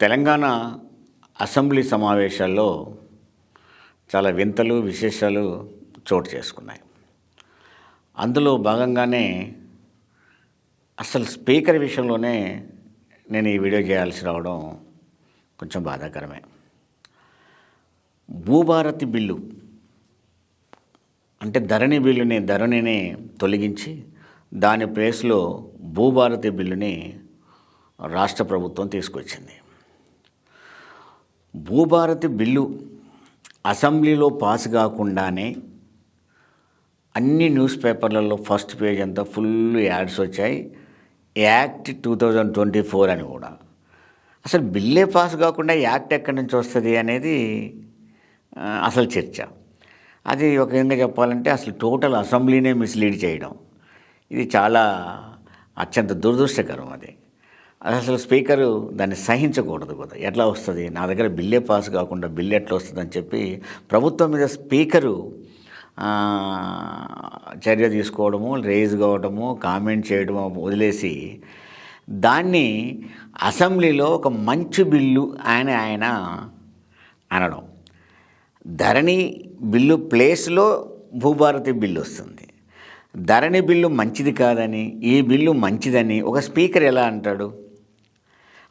Telangana assembly సమావేశాల్లో చాలా వింతలు విశేషాలు చోటు చేసుకున్నాయి. అందులో భాగంగానే అసలు స్పీకర్ విషయంలోనే నేను ఈ వీడియో చేయాల్సి రావడం కొంచెం బాధాకరమే. భూభారతి బిల్లు అంటే ధరణి బిల్లుని ధరణిని తొలగించి దాని ప్లేస్లో భూభారతి బిల్లుని రాష్ట్ర ప్రభుత్వం తీసుకొచ్చింది. భూభారతి బిల్లు అసెంబ్లీలో పాస్ కాకుండానే అన్ని న్యూస్ పేపర్లలో ఫస్ట్ పేజ్ అంతా ఫుల్ యాడ్స్ వచ్చాయి. Act two thousand twenty four అని కూడా. అసలు బిల్లే పాస్ కాకుండా యాక్ట్ ఎక్కడి నుంచి వస్తుంది అనేది అసలు చర్చ. అది ఒక విధంగా చెప్పాలంటే అసలు టోటల్ అసెంబ్లీనే మిస్లీడ్ చేయడం. ఇది చాలా అత్యంత దురదృష్టకరం అది. అసలు స్పీకరు దాన్ని సహించకూడదు కూడా ఎట్లా వస్తుంది? నా దగ్గర బిల్లే పాస్ కాకుండా బిల్ ఎట్లా వస్తుంది అని చెప్పి ప్రభుత్వం మీద స్పీకరు చర్య తీసుకోవడము రేజ్ కావడము కామెంట్ చేయడము వదిలేసి దాన్ని అసెంబ్లీలో ఒక మంచి బిల్లు ఆయన ఆయన అనడం. ధరణి బిల్లు ప్లేస్లో భూభారతి బిల్లు వస్తుంది. ధరణి బిల్లు మంచిది కాదని ఈ బిల్లు మంచిదని ఒక స్పీకర్ ఎలా అంటాడు?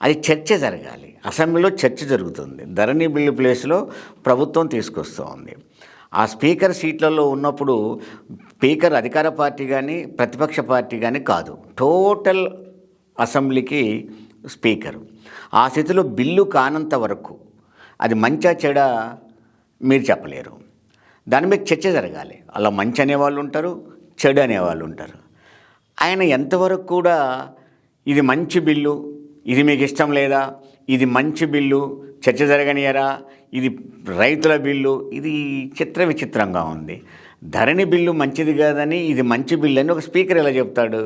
అది చర్చ జరగాలి. అసెంబ్లీలో చర్చ జరుగుతుంది. ధరణి బిల్లు ప్లేస్లో ప్రభుత్వం తీసుకొస్తోంది. ఆ స్పీకర్ సీట్లలో ఉన్నప్పుడు స్పీకర్ అధికార పార్టీ కానీ ప్రతిపక్ష పార్టీ కానీ కాదు. టోటల్ అసెంబ్లీకి స్పీకరు. ఆ స్థితిలో బిల్లు కానంత వరకు అది మంచా చెడ మీరు చెప్పలేరు. దాని మీద చర్చ జరగాలి. అలా మంచి అనేవాళ్ళు ఉంటారు చెడు అనేవాళ్ళు ఉంటారు. ఆయన ఎంతవరకు కూడా ఇది మంచి బిల్లు ఇది మీకు ఇష్టం లేదా? ఇది మంచి బిల్లు చర్చ జరగనియరా? ఇది రైతుల బిల్లు ఇది చిత్ర విచిత్రంగా ఉంది. ధరణి బిల్లు మంచిది కాదని ఇది మంచి బిల్లు అని ఒక స్పీకర్ ఎలా చెప్తాడు?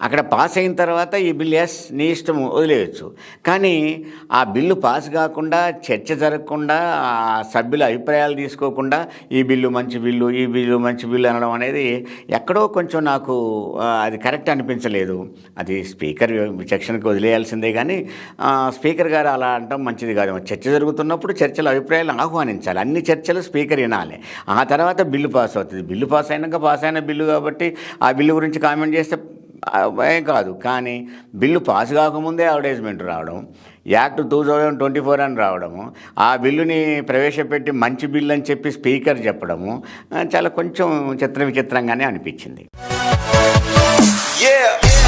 అక్కడ పాస్ అయిన తర్వాత ఈ బిల్లు ఎస్ నీ ఇష్టం వదిలేయచ్చు. కానీ ఆ బిల్లు పాస్ కాకుండా చర్చ జరగకుండా ఆ సభ్యుల అభిప్రాయాలు తీసుకోకుండా ఈ బిల్లు మంచి బిల్లు ఈ బిల్లు మంచి బిల్లు అనడం అనేది ఎక్కడో కొంచెం నాకు అది కరెక్ట్ అనిపించలేదు. అది స్పీకర్ విచక్షణకు వదిలేయాల్సిందే కానీ స్పీకర్ గారు అలా అంటాం మంచిది కాదు. చర్చ జరుగుతున్నప్పుడు చర్చల అభిప్రాయాలు ఆహ్వానించాలి. అన్ని చర్చలు స్పీకర్ వినాలి. ఆ తర్వాత బిల్లు పాస్ అవుతుంది. బిల్లు పాస్ అయినాక పాస్ అయిన బిల్లు కాబట్టి ఆ బిల్లు గురించి కామెంట్ చేస్తే ఏం కాదు కానీ బిల్లు పాస్ కాకముందే అడ్వర్టైజ్మెంట్ రావడం act two thousand twenty four అని రావడము ఆ బిల్లుని ప్రవేశపెట్టి మంచి బిల్లు అని చెప్పి స్పీకర్ చెప్పడము చాలా కొంచెం చిత్ర విచిత్రంగానే అనిపించింది Yeah.